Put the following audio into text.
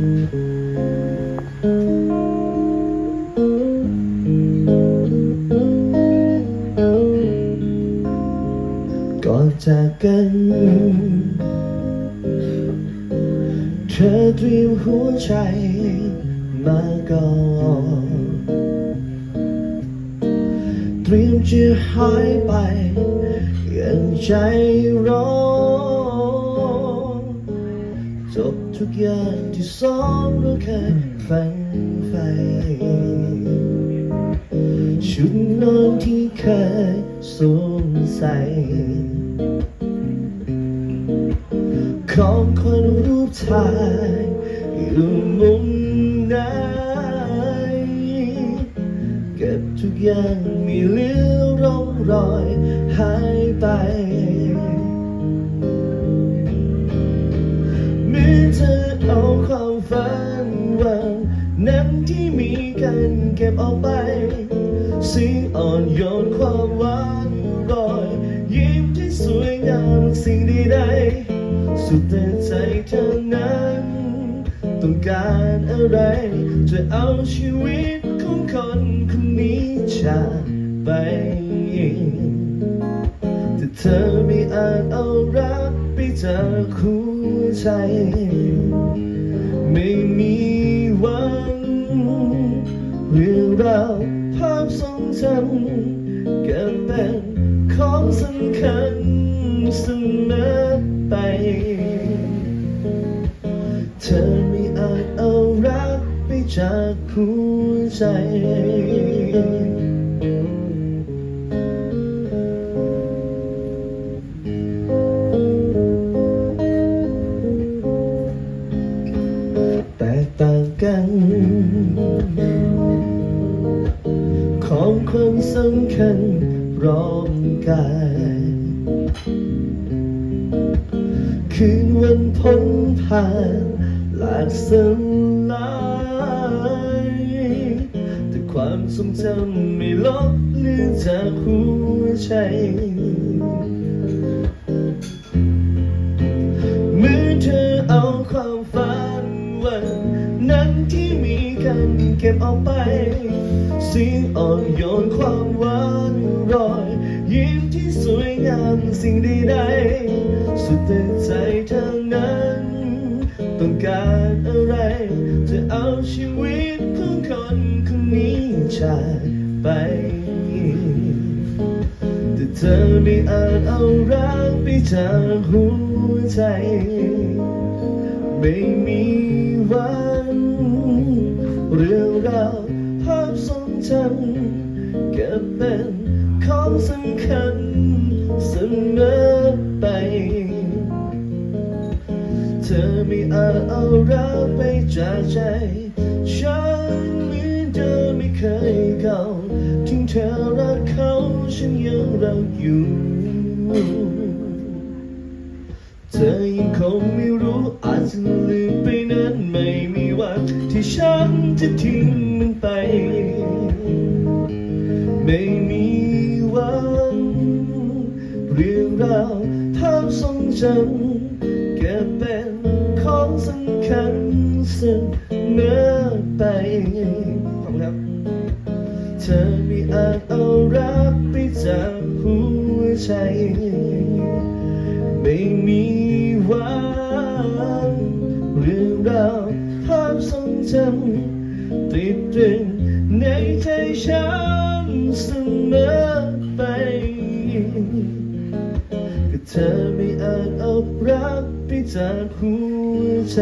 ก่อนจากกัน เธอเตรียมหัวใจมาก่อนเตรียมจะหายไปย่างใจร้อน ทุกอย่างที่สองเราเคยฝันใฝ่ชุดนอนที่เคยสวมใส่ของคนรูปถ่ายอยู่มุมไหนเก็บทุกอย่างมีเหลือร่องรอยหายไป เธอเอาความฝันวันนั้นที่มีกันเก็บออกไป สีอ่อนโยนความหวานรอย ยิ้มที่สวยงามสิ่งใดๆสุดแต่ใจเธอนั้นต้องการอะไร จะเอาชีวิตของคนคนนี้จากไปแต่เธอไม่อาจเอารัก จากหัวใจ ไม่มีวันเรื่องราวภาพทรงจำก็เป็นของสำคัญเสมอไป เธอไม่อาจเอารักไปจากหัวใจ ความสำคัญพร้อมกายคืนวันพ้นผ่านหลากสลายแต่ความทรงจำไม่ลบเลือนจากหัวใจ เก็บเอาไปเสียงอ่อนโยนความหวานรอย ยิ้มที่สวยงามสิ่งใดๆสุดแต่ใจเธอนั้น ต้องการอะไร จะเอาชีวิตของคนคนนี้จากไปแต่เธอไม่อาจเอารักไปจากหัวใจ ไม่มีวัน จำก็เป็นของสำคัญเสมอไป เธอไม่อาจเอารักไปจากใจ ฉันเหมือนเดิมไม่เคยเก่าถึงเธอรักเขาฉันยังรักอยู่เธอยังคงไม่รู้อาจจะลืมไปนั้นไม่มีวันที่ฉันจะทิ้งมันไป ไม่มีวันเรื่องราวภาพทรงจำเก็บเป็นของสำคัญเสมอไปขอบคุณครับเธอไม่อาจเอารักไปจากหัวใจไม่มีวันเรื่องราวภาพทรงจำติดตรึงในใจฉัน เสมอไปก็เธอไม่อาจเอารักไปจากหัวใจ